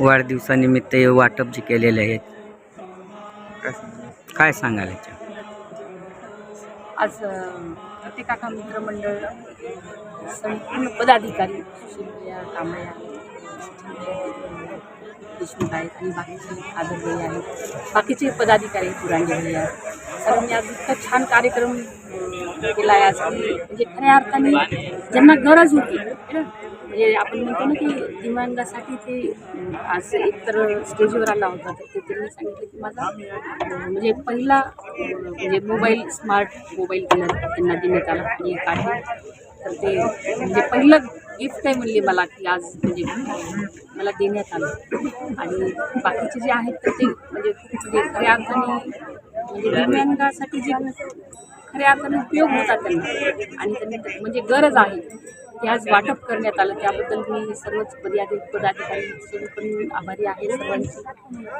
वाढदिवसानिमित्त हे वाटप जे केलेले आहेत. काय सांगाल? याच्या आज ते काका मित्र मंडळ संपूर्ण पदाधिकारी सुशीलप्रिया कांबळे देशमुख आहेत आणि बाकीचे आदरभाई आहेत. बाकीचे पदाधिकारी पुरांडे भाई आहेत. सर्वांनी आज इतका छान कार्यक्रम केला आहे आज म्हणजे खऱ्या अर्थाने ज्यांना गरज होती म्हणजे आपण म्हणतो ना की दिव्यांगासाठी ते असं आज एकतर स्टेजवर आला होता तर ते त्यांनी सांगितलं की माझा म्हणजे पहिला म्हणजे मोबाईल स्मार्ट मोबाईल त्यांना देण्यात आला आणि एक आहे. तर ते म्हणजे पहिलं गिफ्ट आहे म्हणले मला की आज म्हणजे मला देण्यात आलं. आणि बाकीचे जे आहेत तर ते म्हणजे म्हणजे खऱ्या अर्थाने म्हणजे दिव्यांगासाठी जे खऱ्या अर्थाने उपयोग होता त्यांना आणि त्यांनी म्हणजे गरज आहे. ते आज वाटप करण्यात आलं. त्याबद्दल मी सर्वच पदाधिकारी पदाधिकारी पण आभारी आहे सर्वांची.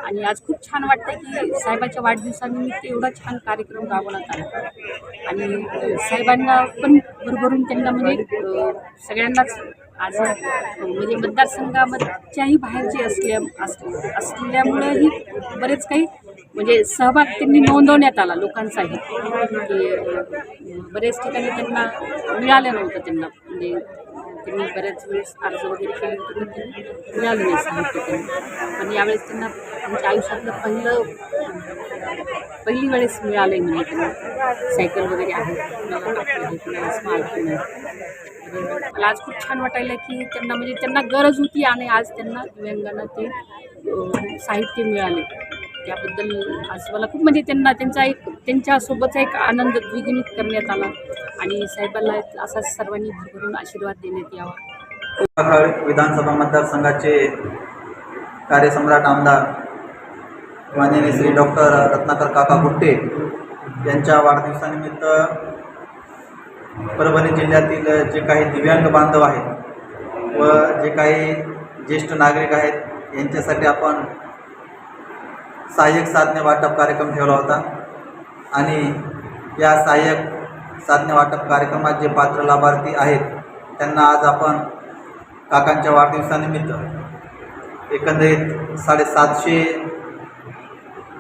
आणि आज खूप छान वाटतं की साहेबाच्या वाढदिवसानिमित्त एवढा छान कार्यक्रम राबवण्यात आला. आणि साहेबांना पण भरभरून त्यांना म्हणजे सगळ्यांनाच आज म्हणजे मतदारसंघामध्येही बाहेरचे असल्या अस- असल्यामुळेही बरेच काही म्हणजे सहभाग त्यांनी नोंदवण्यात आला लोकांचाही. की बरेच ठिकाणी त्यांना मिळालं नव्हतं त्यांना. म्हणजे त्यांनी बऱ्याच वेळेस अर्ज वगैरे केले होते पण त्यांनी मिळालं नाही साहित्य पण यावेळेस त्यांना त्यांच्या आयुष्यातलं पहिलं पहिली वेळेस मिळालं आहे म्हणजे त्यांना सायकल वगैरे आहे कुणाला कापड आहे कुणाला स्मार्टफोन आहे. मला आज खूप छान वाटायला की त्यांना म्हणजे त्यांना गरज होती आणि आज त्यांना दिव्यांगांना ते साहित्य मिळाले. त्याबद्दल आज मला खूप म्हणजे त्यांना त्यांचा एक त्यांच्यासोबतचा एक आनंद द्विगुणित करण्यात आला. आणि साहेबांना एक असा सर्वांनी भरभरून आशीर्वाद देण्यात यावा. विधानसभा मतदारसंघाचे कार्यसम्राट आमदार माननीय श्री डॉक्टर रत्नाकर काका गुट्टे यांच्या वाढदिवसानिमित्त परभणी जिल्ह्यातील जे काही दिव्यांग बांधव आहेत व जे काही ज्येष्ठ नागरिक आहेत यांच्यासाठी आपण सहाय्यक साधने वाटप कार्यक्रम ठेवला होता. आणि या सहाय्यक साधने वाटप कार्यक्रमात जे पात्र लाभार्थी आहेत त्यांना आज आपण काकांच्या वाढदिवसानिमित्त एकंदरीत साडेसातशे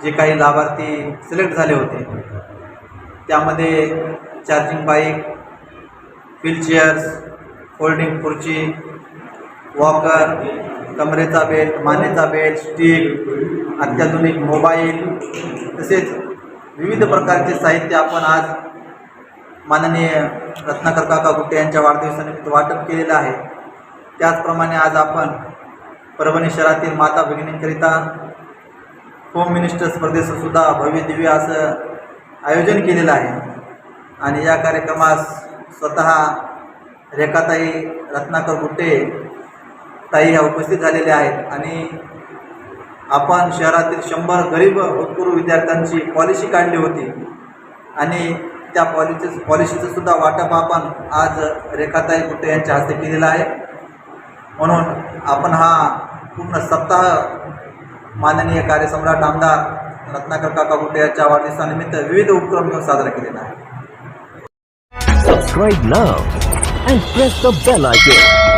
जे काही लाभार्थी सिलेक्ट झाले होते त्यामध्ये चार्जिंग बाईक व्हीलचेअर्स फोल्डिंग खुर्ची वॉकर कमरेचा बेल्ट मानेचा बेल्ट स्टील अत्याधुनिक मोबाईल तसेच विविध प्रकारचे साहित्य आपण आज माननीय रत्नाकर काका गुट्टे यांच्या वाढदिवसानिमित्त वाटप केलेलं आहे. त्याचप्रमाणे आज आपण परभणी शहरातील माता भगिनींकरिता होम मिनिस्टर स्पर्धेचं सुद्धा भव्य दिव्य असं आयोजन केलेलं आहे. आणि या कार्यक्रमास स्वतः रेखाताई रत्नाकर गुट्टे ताई ह्या उपस्थित झालेल्या आहेत. आणि आपण शहरातील शंभर गरीब भूतपूर्व विद्यार्थ्यांची पॉलिसी काढली होती. आणि त्या पॉलिसी पॉलिसीचं सुद्धा वाटप आपण आज रेखाताई गुट्टे यांच्या हस्ते केलेलं आहे. म्हणून आपण हा पूर्ण सप्ताह माननीय कार्यसम्राट आमदार रत्नाकर काका गुट्टे यांच्या वाढदिवसानिमित्त विविध उपक्रम घेऊन साजरा केलेला आहे. Subscribe now and press the bell icon.